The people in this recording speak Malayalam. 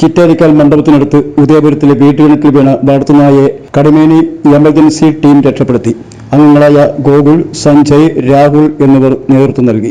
ചിറ്റാരിക്കാൽ മണ്ഡപത്തിനടുത്ത് ഉദയപുരത്തിലെ വീട്ടുകിണറ്റിൽ വീണ വളർത്തുനായെ കടമേനി എമർജൻസി ടീം രക്ഷപ്പെടുത്തി. അംഗങ്ങളായ ഗോകുൽ സഞ്ജയ് രാഹുൽ എന്നിവർ നേതൃത്വം നൽകി.